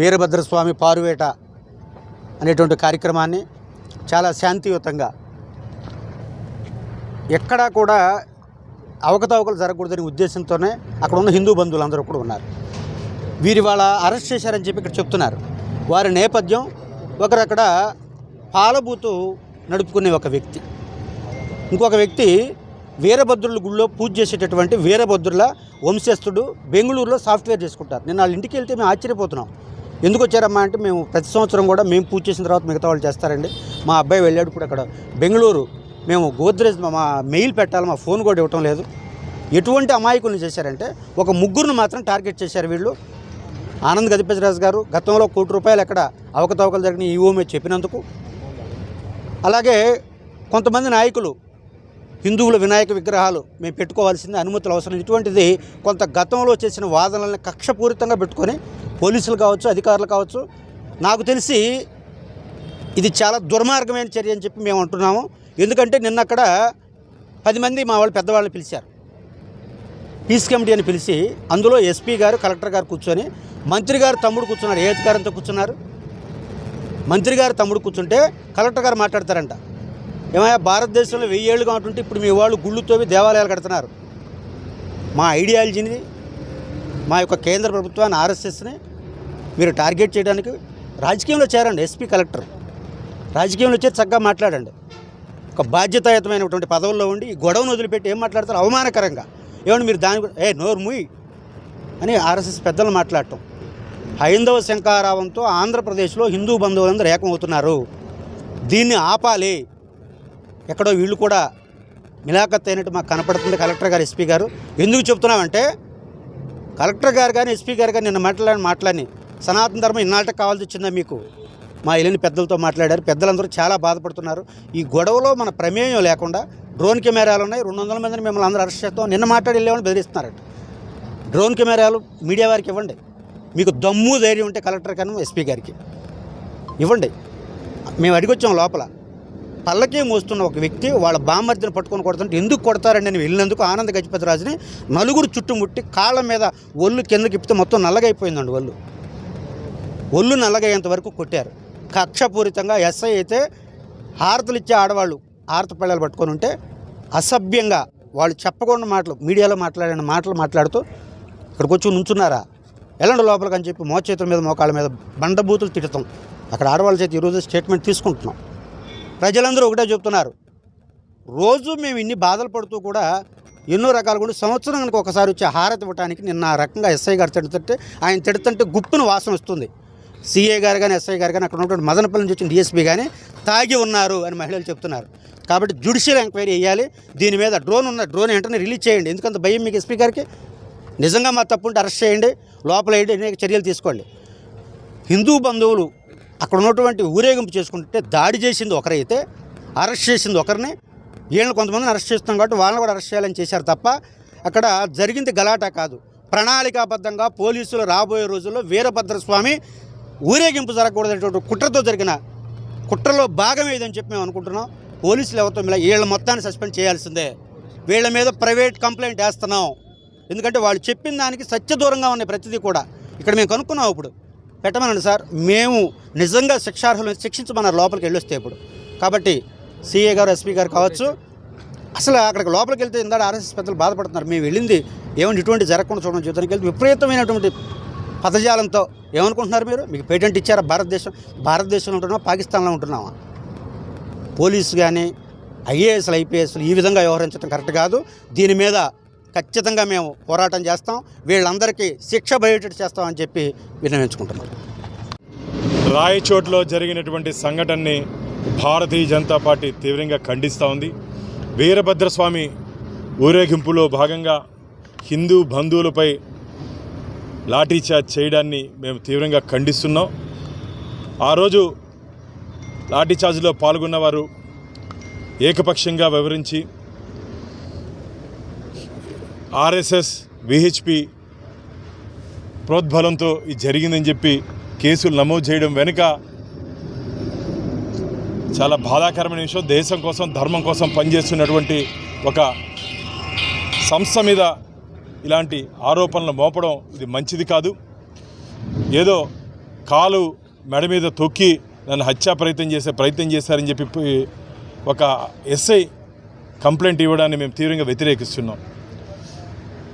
వీరభద్రస్వామి పారువేట అనేటువంటి కార్యక్రమాన్ని చాలా శాంతియుతంగా ఎక్కడా కూడా అవకతవకలు జరగకూడదనే ఉద్దేశంతోనే అక్కడ ఉన్న హిందూ బంధువులు అందరూ కూడా ఉన్నారు. వీరి వాళ్ళ అరెస్ట్ చేశారని చెప్పి ఇక్కడ చెప్తున్నారు. వారి నేపథ్యం ఒకరక్కడ పాలబూతు నడుపుకునే ఒక వ్యక్తి. ఇంకొక వ్యక్తి వీరభద్రుల గుళ్ళో పూజ చేసేటటువంటి వీరభద్రుల వంశస్థుడు బెంగళూరులో సాఫ్ట్వేర్ చేసుకుంటారు. నేను వాళ్ళ ఇంటికి వెళ్తే మేము ఆశ్చర్యపోతున్నాం. ఎందుకు వచ్చారమ్మా అంటే మేము ప్రతి సంవత్సరం కూడా మేము పూజ చేసిన తర్వాత మిగతా వాళ్ళు చేస్తారండి. మా అబ్బాయి వెళ్ళాడు ఇప్పుడు అక్కడ బెంగళూరు. మేము గోద్రేజ్ మా మెయిల్ పెట్టాలి మా ఫోన్ కూడా ఇవ్వటం లేదు. ఎటువంటి అమాయకులను చేశారంటే ఒక ముగ్గురును మాత్రం టార్గెట్ చేశారు వీళ్ళు. ఆనంద్ గజపతిరాజు గారు గతంలో కోటి రూపాయలు ఎక్కడ అవకతవకలు జరిగిన ఈవో మీద చెప్పినందుకు. అలాగే కొంతమంది నాయకులు హిందువుల వినాయక విగ్రహాలు మేము పెట్టుకోవాల్సింది అనుమతులు అవసరం. ఇటువంటిది కొంత గతంలో చేసిన వాదనల్ని కక్షపూరితంగా పెట్టుకొని పోలీసులు కావచ్చు అధికారులు కావచ్చు నాకు తెలిసి ఇది చాలా దుర్మార్గమైన చర్య అని చెప్పి మేము అంటున్నాము. ఎందుకంటే నిన్న అక్కడ పది మంది మా వాళ్ళు పెద్దవాళ్ళని పిలిచారు. పీస్ కమిటీ అని పిలిచి అందులో ఎస్పీ గారు కలెక్టర్ గారు కూర్చొని మంత్రి గారు తమ్ముడు కూర్చున్నారు ఏ అధికారంతో కూర్చున్నారు? మంత్రి గారు తమ్ముడు కూర్చుంటే కలెక్టర్ గారు మాట్లాడతారంట. ఏమయ్యా భారతదేశంలో వెయ్యి ఏళ్ళుగా ఉంటుంటే ఇప్పుడు మీ వాళ్ళు గుళ్ళుతోవి దేవాలయాలు కడుతున్నారు. మా ఐడియాలజీని మా యొక్క కేంద్ర ప్రభుత్వాన్ని ఆర్ఎస్ఎస్ని మీరు టార్గెట్ చేయడానికి రాజకీయంలో చేరండి ఎస్పీ కలెక్టర్. రాజకీయంలో వచ్చి చక్కగా మాట్లాడండి. ఒక బాధ్యతాయుతమైనటువంటి పదవుల్లో ఉండి ఈ గొడవను వదిలిపెట్టి ఏం మాట్లాడతారు? అవమానకరంగా. ఏమండి మీరు దాని ఏ నోరు ముయ్ అని ఆర్ఎస్ఎస్ పెద్దలు మాట్లాడటం. హైందవ శంకారావంతో ఆంధ్రప్రదేశ్లో హిందూ బంధువులందరూ ఏకమవుతున్నారు. దీన్ని ఆపాలి. ఎక్కడో వీళ్ళు కూడా మిలాఖత్ అయినట్టు మాకు కనపడుతుంది కలెక్టర్ గారు ఎస్పీ గారు. ఎందుకు చెప్తున్నామంటే కలెక్టర్ గారు కానీ ఎస్పీ గారు కానీ నిన్న మాట్లాడి మాట్లాడి సనాతన ధర్మం ఇన్నాళ్ళకి కావాల్సి వచ్చిందా మీకు? మా ఇల్లుని పెద్దలతో మాట్లాడారు. పెద్దలందరూ చాలా బాధపడుతున్నారు. ఈ గొడవలో మన ప్రమేయం లేకుండా డ్రోన్ కెమెరాలు ఉన్నాయి. రెండు వందల మందిని మిమ్మల్ని అందరూ అరెస్ట్ చేస్తాం. నిన్న మాట్లాడి వెళ్ళేవాళ్ళు బెదిరిస్తున్నారట. డ్రోన్ కెమెరాలు మీడియా వారికి ఇవ్వండి. మీకు దమ్ము ధైర్యం ఉంటే కలెక్టర్ కానీ ఎస్పీ గారికి ఇవ్వండి. మేము అడిగొచ్చాం లోపల. పల్లకి మోస్తున్న ఒక వ్యక్తి వాళ్ళ బామ్మర్దిని పట్టుకొని కొడుతుంటే ఎందుకు కొడతారండి నేను వెళ్ళినందుకు ఆనంద గజపతిరాజుని నలుగురు చుట్టుముట్టి కాళ్ళ మీద ఒళ్ళు కిందకి ఇప్పితే మొత్తం నల్లగైపోయిందండి ఒళ్ళు. ఒళ్ళు నల్లగయ్యేంత వరకు కొట్టారు. కక్షపూరితంగా ఎస్ఐ అయితే హారతలు ఇచ్చే ఆడవాళ్ళు హారత పిల్లలు పట్టుకొని ఉంటే అసభ్యంగా వాళ్ళు చెప్పకుండా మాటలు మీడియాలో మాట్లాడిన మాటలు మాట్లాడుతూ ఇక్కడికి వచ్చి నుంచున్నారా? ఎలాంటి లోపలికి అని చెప్పి మోచేతుల మీద మోకాళ్ళ మీద బండబూతులు తిడతాం. అక్కడ ఆడవాళ్ళ చేతి ఈరోజు స్టేట్మెంట్ తీసుకుంటున్నాం. ప్రజలందరూ ఒకటే చెప్తున్నారు. రోజు మేము ఇన్ని బాధలు పడుతూ కూడా ఎన్నో రకాలు కూడా సంవత్సరానికి ఒకసారి వచ్చి హారతి ఇవ్వడానికి నిన్న ఆ రకంగా ఎస్ఐ గారు తిడుతుంటే ఆయన తిడుతుంటే గుప్పును వాసన వస్తుంది. సీఏ గారు కానీ ఎస్ఐ గారు కానీ అక్కడ ఉన్నటువంటి మదనపల్లి నుంచి వచ్చిన డిఎస్పీ కానీ తాగి ఉన్నారు అని మహిళలు చెప్తున్నారు. కాబట్టి జ్యుడిషియల్ ఎంక్వైరీ వేయాలి. దీని మీద డ్రోన్ ఉన్న డ్రోన్ వెంటనే రిలీజ్ చేయండి. ఎందుకంత భయం మీకు ఎస్పీ గారికి? నిజంగా మా తప్పు ఉంటే అరెస్ట్ చేయండి. లోపల అనేక చర్యలు తీసుకోండి. హిందూ బంధువులు అక్కడ ఉన్నటువంటి ఊరేగింపు చేసుకుంటే దాడి చేసింది ఒకరైతే అరెస్ట్ చేసింది ఒకరిని. వీళ్ళని కొంతమందిని అరెస్ట్ చేస్తున్నాం కాబట్టి వాళ్ళని కూడా అరెస్ట్ చేయాలని చేశారు తప్ప అక్కడ జరిగింది గలాటా కాదు. ప్రణాళికాబద్ధంగా పోలీసులు రాబోయే రోజుల్లో వీరభద్రస్వామి ఊరేగింపు జరగకూడదనేటువంటి కుట్రతో జరిగిన కుట్రలో భాగం ఏదని చెప్పి మేము అనుకుంటున్నాం. పోలీసులు ఎవరితో ఇలా వీళ్ళ మొత్తాన్ని సస్పెండ్ చేయాల్సిందే. వీళ్ళ మీద ప్రైవేట్ కంప్లైంట్ వేస్తున్నాం. ఎందుకంటే వాళ్ళు చెప్పిన దానికి సత్య దూరంగా ఉన్నాయి ప్రతిదీ కూడా ఇక్కడ మేము కనుక్కున్నాం ఇప్పుడు. పెట్టమనండి సార్ మేము నిజంగా శిక్షార్హులను శిక్షించమన్నారు లోపలికి వెళ్ళొస్తే ఇప్పుడు. కాబట్టి సీఏ గారు ఎస్పీ గారు కావచ్చు అసలు అక్కడికి లోపలికి వెళ్తే ఇందాక ఆర్ఎస్ఎస్ పెద్దలు బాధపడుతున్నారు. మేము వెళ్ళింది ఏమంటే ఇటువంటి జరగకుండా చూడడం జీవితానికి వెళ్తే విపరీతమైనటువంటి పదజాలంతో ఏమనుకుంటున్నారు మీరు? మీకు పేటెంట్ ఇచ్చారా భారతదేశం? భారతదేశంలో ఉంటున్నావా? పాకిస్తాన్లో ఉంటున్నామా పోలీసు కానీ ఐఏఎస్లు ఐపీఎస్లు ఈ విధంగా వ్యవహరించడం కరెక్ట్ కాదు. దీని మీద ఖచ్చితంగా మేము పోరాటం చేస్తాం. వీళ్ళందరికీ శిక్ష బయట చేస్తామని చెప్పి విన్నవించుకుంటున్నాం. రాయచోట్లో జరిగినటువంటి సంఘటనని భారతీయ జనతా పార్టీ తీవ్రంగా ఖండిస్తూ ఉంది. వీరభద్రస్వామి ఊరేగింపులో భాగంగా హిందూ బంధువులపై లాఠీచార్జ్ చేయడాన్ని మేము తీవ్రంగా ఖండిస్తున్నాం. ఆ రోజు లాఠీచార్జ్లో పాల్గొన్నవారు ఏకపక్షంగా వివరించి ఆర్ఎస్ఎస్ విహెచ్పి ప్రోద్బలంతో ఇది జరిగిందని చెప్పి కేసులు నమోదు చేయడం వెనుక చాలా బాధాకరమైన విషయం. దేశం కోసం ధర్మం కోసం పనిచేస్తున్నటువంటి ఒక సంస్థ మీద ఇలాంటి ఆరోపణలు మోపడం ఇది మంచిది కాదు. ఏదో కాలు మెడ మీద తొక్కి నన్ను హత్యా ప్రయత్నం చేసే ప్రయత్నం చేశారని చెప్పి ఒక ఎస్ఐ కంప్లైంట్ ఇవ్వడాన్ని మేము తీవ్రంగా వ్యతిరేకిస్తున్నాం.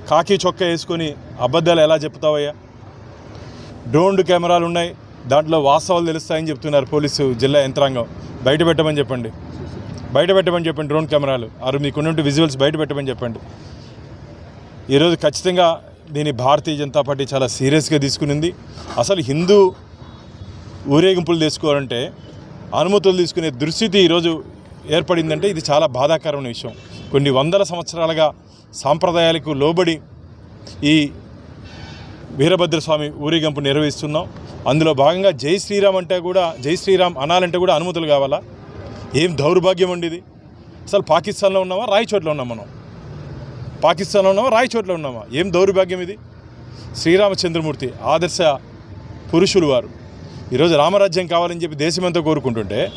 కాకి చొక్కా వేసుకొని అబద్ధాలు ఎలా చెప్తావయ్యా? డ్రోన్ కెమెరాలు ఉన్నాయి. దాంట్లో వాస్తవాలు తెలుస్తాయని చెప్తున్నారు పోలీసు జిల్లా యంత్రాంగం. బయట పెట్టమని చెప్పండి. బయట పెట్టమని చెప్పండి డ్రోన్ కెమెరాలు. ఆరు మీకున్నట్టు విజువల్స్ బయట పెట్టమని చెప్పండి. ఈరోజు ఖచ్చితంగా దీన్ని భారతీయ జనతా పార్టీ చాలా సీరియస్గా తీసుకునింది. అసలు హిందూ ఊరేగింపులు తీసుకోవాలంటే అనుమతులు తీసుకునే దుస్థితి ఈరోజు ఏర్పడిందంటే ఇది చాలా బాధాకరమైన విషయం. కొన్ని వందల సంవత్సరాలుగా సాంప్రదాయాలకు లోబడి ఈ వీరభద్రస్వామి ఊరేగింపు నిర్వహిస్తున్నాం. అందులో భాగంగా జై శ్రీరామ్ అంటే కూడా జై శ్రీరామ్ అనాలంటే కూడా అనుమతులు కావాలా? ఏం దౌర్భాగ్యం అండి ఇది? అసలు పాకిస్తాన్లో ఉన్నామా? రాయచోట్ల ఉన్నాం మనం. పాకిస్తాన్లో ఉన్నామా? రాయచోట్ల ఉన్నామా? ఏం దౌర్భాగ్యం ఇది? శ్రీరామచంద్రమూర్తి ఆదర్శ పురుషులు వారు. ఈరోజు రామరాజ్యం కావాలని చెప్పి దేశమంతా కోరుకుంటుంటే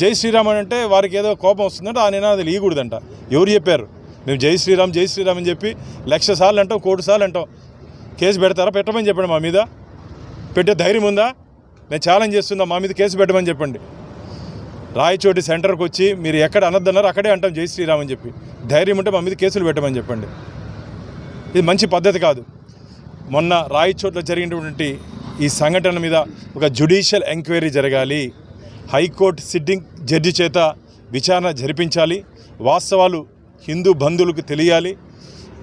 జై శ్రీరామ్ అని అంటే వారికి ఏదో కోపం వస్తుందంటే ఆ నినాదాలు ఇవ్వకూడదంట ఎవరు చెప్పారు? మేము జై శ్రీరామ్ జై శ్రీరామ్ అని చెప్పి లక్ష సార్లు అంటాం కోటి సార్లు అంటాం. కేసు పెడతారా? పెట్టమని చెప్పండి మా మీద. పెట్టే ధైర్యం ఉందా? నేను ఛాలెంజ్ చేస్తున్నా మా మీద కేసు పెట్టమని చెప్పండి. రాయచోటి సెంటర్కి వచ్చి మీరు ఎక్కడ అనద్దన్నారు అక్కడే అంటాం జై శ్రీరామ్ అని చెప్పి. ధైర్యం ఉంటే మా మీద కేసులు పెట్టమని చెప్పండి. ఇది మంచి పద్ధతి కాదు. మొన్న రాయచోట్ల జరిగినటువంటి ఈ సంఘటన మీద ఒక జ్యుడిషియల్ ఎంక్వైరీ జరగాలి. హైకోర్టు సిట్టింగ్ జడ్జి చేత విచారణ జరిపించాలి. వాస్తవాలు హిందూ బంధువులకు తెలియాలి.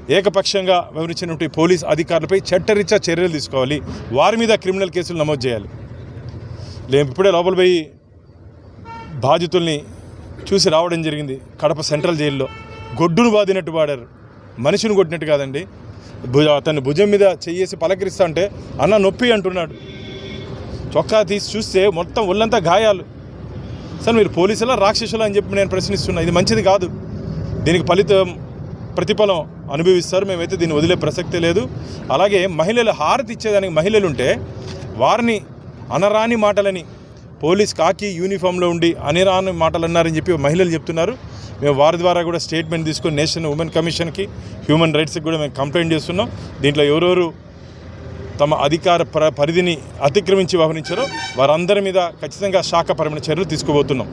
ఏకపక్షంగా వివరించినటువంటి పోలీస్ అధికారులపై చట్టరీత్యా చర్యలు తీసుకోవాలి. వారి మీద క్రిమినల్ కేసులు నమోదు చేయాలి. మేము ఇప్పుడే లోపల పోయి బాధితుల్ని చూసి రావడం జరిగింది. కడప సెంట్రల్ జైల్లో. గొడ్డును బాదినట్టు వాడారు. మనిషిని కొట్టినట్టు కాదండి. భుజ అతన్ని భుజం మీద చెయ్యేసి పలకరిస్తా అంటే అన్న నొప్పి అంటున్నాడు. చొక్కా తీసి చూస్తే మొత్తం ఒళ్ళంతా గాయాలు. సార్ మీరు పోలీసులా రాక్షసులా అని చెప్పి నేను ప్రశ్నిస్తున్నా. ఇది మంచిది కాదు. దీనికి ఫలితం ప్రతిఫలం అనుభవిస్తారు. మేమైతే దీన్ని వదిలే ప్రసక్తే లేదు. అలాగే మహిళలు హారతి ఇచ్చేదానికి మహిళలు ఉంటే వారిని అనరాని మాటలని పోలీస్ కాకి యూనిఫామ్లో ఉండి అనిరాని మాటలు అన్నారని చెప్పి మహిళలు చెప్తున్నారు. మేము వారి ద్వారా కూడా స్టేట్మెంట్ తీసుకొని నేషనల్ ఉమెన్ కమిషన్కి హ్యూమన్ రైట్స్కి కూడా మేము కంప్లైంట్ చేస్తున్నాం. దీంట్లో ఎవరెవరు తమ అధికార పరిధిని అతిక్రమించి వ్యవహరించారో వారందరి మీద ఖచ్చితంగా శాఖపరమైన చర్యలు తీసుకోబోతున్నాం.